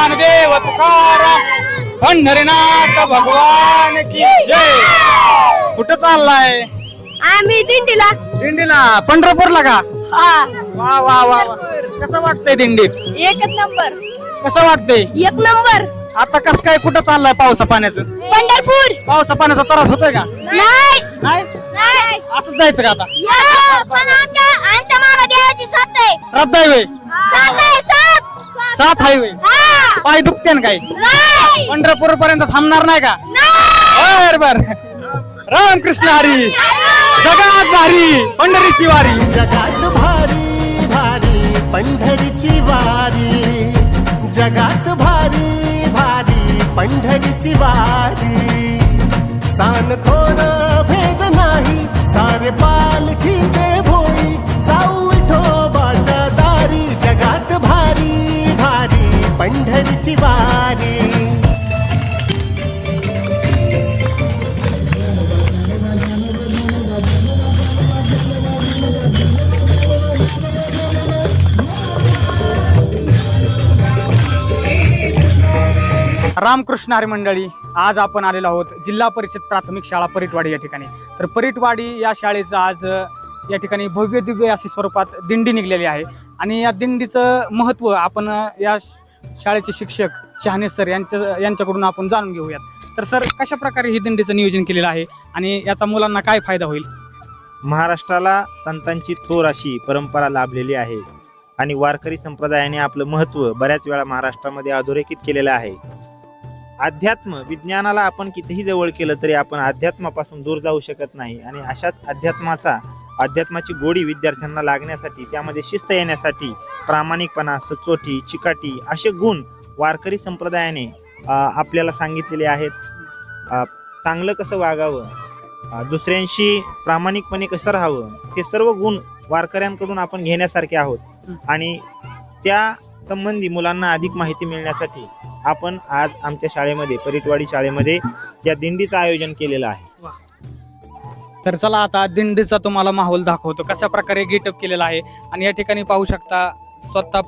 ज्ञानदेव तुकाराम पंढरीनाथ भगवान की जय. कुठं चाललाय? आम्ही दिंडीला. दिंडीला. पंढरपूरला का? हा. वा वा वा वा. कसं वाटतंय दिंडीत? एकच नंबर. कसं वाटतंय? एक नंबर. आता कसं काय कुठं चाललाय पावसा पाण्याचं? पंढरपूर. पावसा पाण्याचा त्रास होतोय का? नाही. नाही? नाही. असंच जायचं का आता? या, पण आमच्या आमच्या मामा देवाची साथ आहे. श्रद्धा आहे व्हय? साथ आहे साथ. सात हायवे. हा. पाय दुखते ना काय नाही. पंढरपूर पर्यंत थांबणार नाही का? नाही. बर बर. रामकृष्ण हरी. जगात भारी पंढरीची वारी. जगात भारी भारी पंढरीची वारी. जगात भारी भारी पंढरीची वारी. सान थोर भेद नाही सारे पालखीचे भोई. जाऊ पंढरीची वारी. रामकृष्ण हरी मंडळी आज आपण आलेलो आहोत जिल्हा परिषद प्राथमिक शाळा परिटवाडी या ठिकाणी. तर परिटवाडी या शाळेचं आज या ठिकाणी भव्य दिव्य अशी स्वरूपात दिंडी निघलेली आहे. आणि या दिंडीचं महत्त्व आपण या शाळेचे शिक्षक शहाणे सर यांच्या यांच्याकडून आपण जाणून घेऊयात. तर सर कशा प्रकारे ही दिंडीचं नियोजन केलेलं आहे आणि याचा मुलांना काय फायदा होईल? महाराष्ट्राला संतांची थोर अशी परंपरा लाभलेली आहे आणि वारकरी संप्रदायाने आपलं महत्त्व बऱ्याच वेळा महाराष्ट्रामध्ये अधोरेखित केलेलं आहे. अध्यात्म विज्ञानाला आपण कितीही जवळ केलं तरी आपण अध्यात्मापासून दूर जाऊ शकत नाही आणि अशाच अध्यात्माचा अध्यात्माची गोडी विद्यार्थ्यांना लागण्यासाठी त्यामध्ये शिस्त येण्यासाठी प्रामाणिकपणा सचोटी चिकाटी असे गुण वारकरी संप्रदायाने आपल्याला सांगितलेले आहेत. चांगलं कसं वागावं? दुसऱ्यांशी प्रामाणिकपणे कसं राहावं? हे सर्व गुण वारकऱ्यांकडून आपण घेण्यासारखे आहोत. आणि त्या संबंधी मुलांना अधिक माहिती मिळण्यासाठी आपण आज आमच्या शाळेमध्ये परिटवाडी शाळेमध्ये या दिंडीचं आयोजन केलेलं आहे. तर चला आता दिंडीचा तुम्हाला माहोल दाखवतो. कशा प्रकारे गेटअप केलेला आहे आणि या ठिकाणी पाहू शकता स्वतः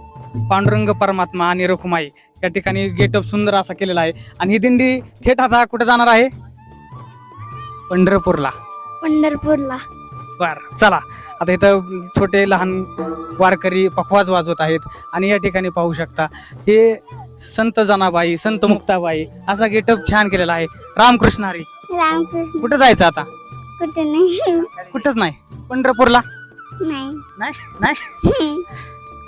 पांडुरंग परमात्मा आणि रखुमाई या ठिकाणी गेटअप सुंदर असा केलेला आहे. आणि ही दिंडी थेट आता कुठे जाणार आहे? पंढरपूरला. पंढरपूरला. बर चला. आता इथं छोटे लहान वारकरी पखवाज वाजवत आहेत आणि या ठिकाणी पाहू शकता हे संत जनाबाई संत मुक्ताबाई असा गेटअप छान केलेला आहे. रामकृष्ण हरी. रामकृष्ण. कुठं जायचं आता? कुठे नाही. कुठंच नाही? पंढरपूरला? नाही. नाही? नाही?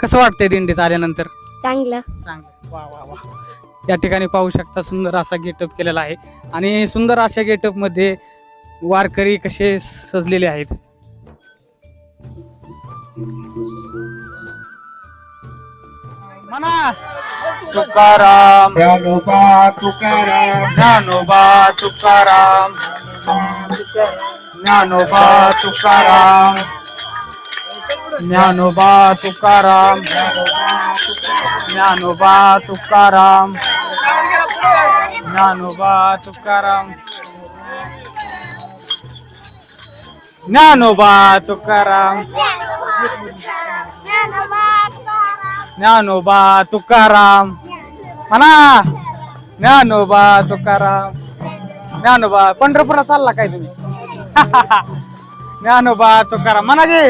कसं वाटतंय दिंडीत आल्यानंतर? चांगलं. चांगलं. वा वा वा. या ठिकाणी पाहू शकता सुंदर असा गेटअप केलेला आहे. आणि सुंदर अशा गेटअपमध्ये वारकरी कसे सजलेले आहेत? म्हणा तुकाराम. ज्ञानोबा तुकाराम. ज्ञानोबा तुकाराम. ज्ञानोबा तुकाराम. ज्ञानोबा तुकाराम. ज्ञानोबा तुकाराम. ज्ञानोबा तुकाराम. ज्ञानोबा तुकाराम. ज्ञानोबा तुकाराम. म्हणा. ज्ञानोबा तुकाराम. ज्ञानोबा. पंढरपूरला चालला काय तुम्ही? ज्ञानोबा तुकाराम. म्हणाजे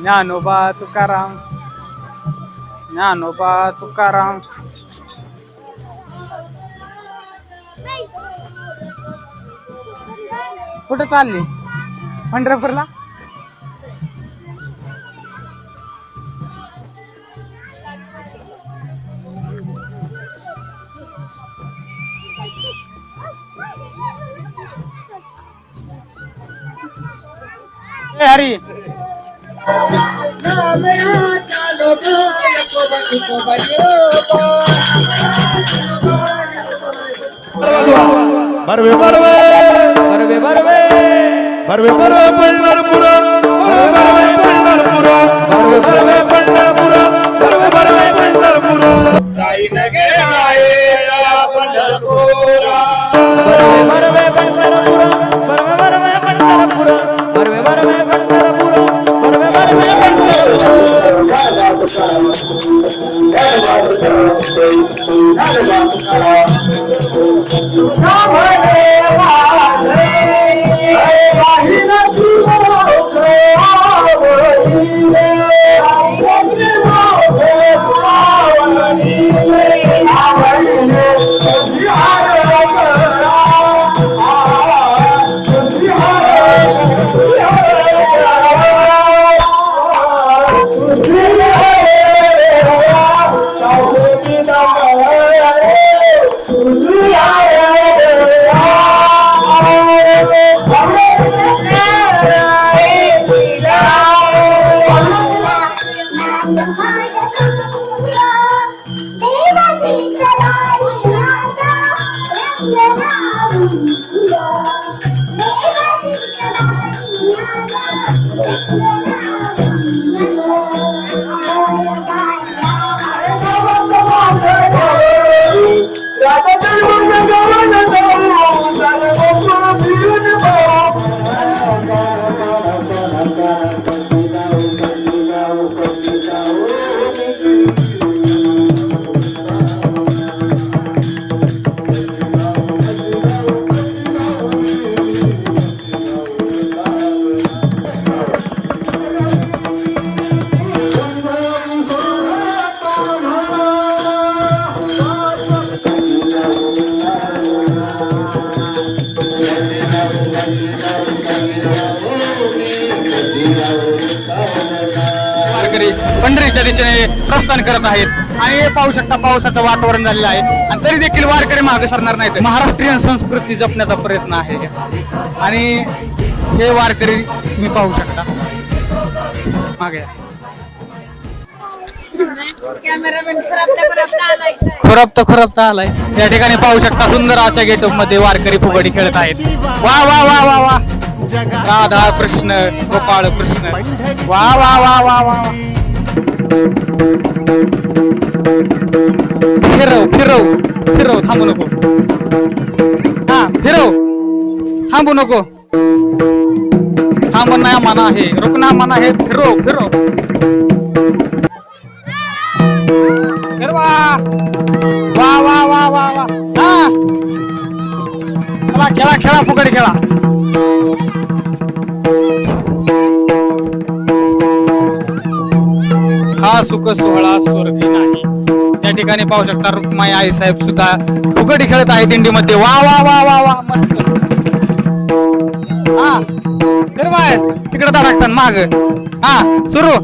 ज्ञानोबा तुकाराम. ज्ञानोबा तुकाराम. कुठं चालली? पंढरपूरला? হারি ಬರ್ವೆ ಬರ್ವೆ ಬರ್ವೆ ಬರ್ವೆ ಬರ್ವೆ ಬರ್ವೆ ಪಂಡರಪುರ ಬರ್ವೆ ಬರ್ವೆ ಪಂಡರಪುರ ಬರ್ವೆ ಬರ್ವೆ ಪಂಡರಪುರ ಬರ್ವೆ ಬರ್ವೆ ಪಂಡರಪುರ ತಾಯಿ ನಗೆ Not about the Barve Pandharpur वारकरी पंढरीच्या दिशेने प्रस्थान करत आहेत. आणि हे पाहू शकता पावसाचं वातावरण झालेलं आहे. आणि तरी देखील वारकरी मागे सरणार नाहीत. महाराष्ट्रीयन संस्कृती जपण्याचा प्रयत्न आहे. आणि हे वारकरी तुम्ही पाहू शकता. मागे खुरपता खुरपता आलाय. या ठिकाणी पाहू शकता सुंदर अशा गेटअपमध्ये वारकरी फुगडी खेळत आहेत. वा वा वा वा वा. राधा कृष्ण गोपाळ कृष्ण. वा वा वा वा वा फिरव फिरव फिरव थांबू नको. हा फिरव. थांबू नको. थांबना मना आहे. रुकना मना आहे. फिरव फिरव. खेळा खेळा फुकडी खेळा. हा सुख सोहळा स्वर्गी नाही. या ठिकाणी पाहू शकता रुक्माई आई साहेब सुद्धा फुकडी खेळत आहे दिंडीमध्ये वा वा वा वा वा मस्त. हा फिरवाय तिकडे धडकतात माग. हा सुरू.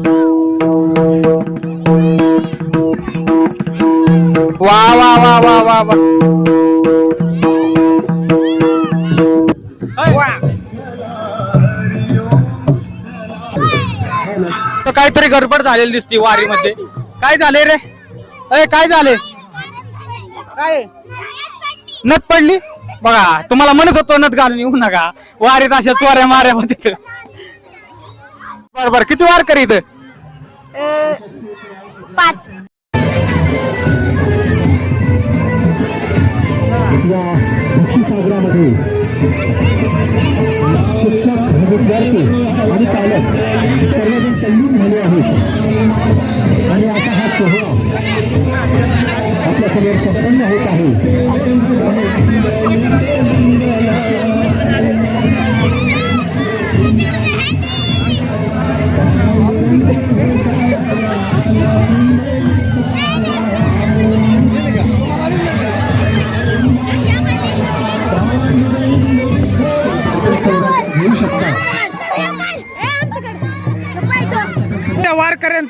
वा वा वा वा वा वा. तर काहीतरी गडबड झालेली दिसते वारीमध्ये. काय झाले रे? अरे काय झाले काय? नथ पडली? बघा तुम्हाला म्हणत होतो नथ घालून येऊ नका. वारीत अशा चोऱ्या माऱ्या होते बर बर किती वार करीत? पाच. या विद्यार्थी आणि पालक सर्वजण तल्लीन झाले आहेत. आणि आता हा सोहळा आपल्यासमोर संपन्न होत आहे.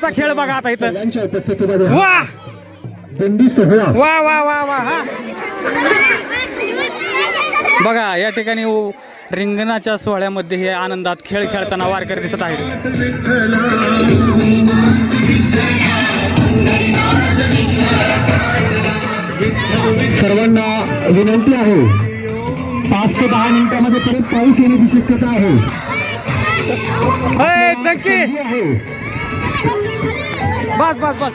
वारकऱ्यांचा खेळ बघा आता इथं. वा वा वा वा वा हा. बघा या ठिकाणी रिंगणाच्या सोहळ्यामध्ये हे आनंदात खेळ खेळताना वारकरी दिसत आहेत. सर्वांना विनंती आहे. पाच ते दहा मिनिटामध्ये परत पाऊस येण्याची शक्यता ही आहे. बस बस बस.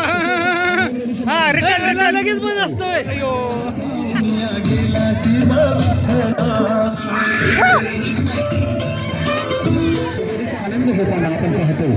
रिटर्न लगेच बंद असतोय. आनंद घेताना आपण पाहतो.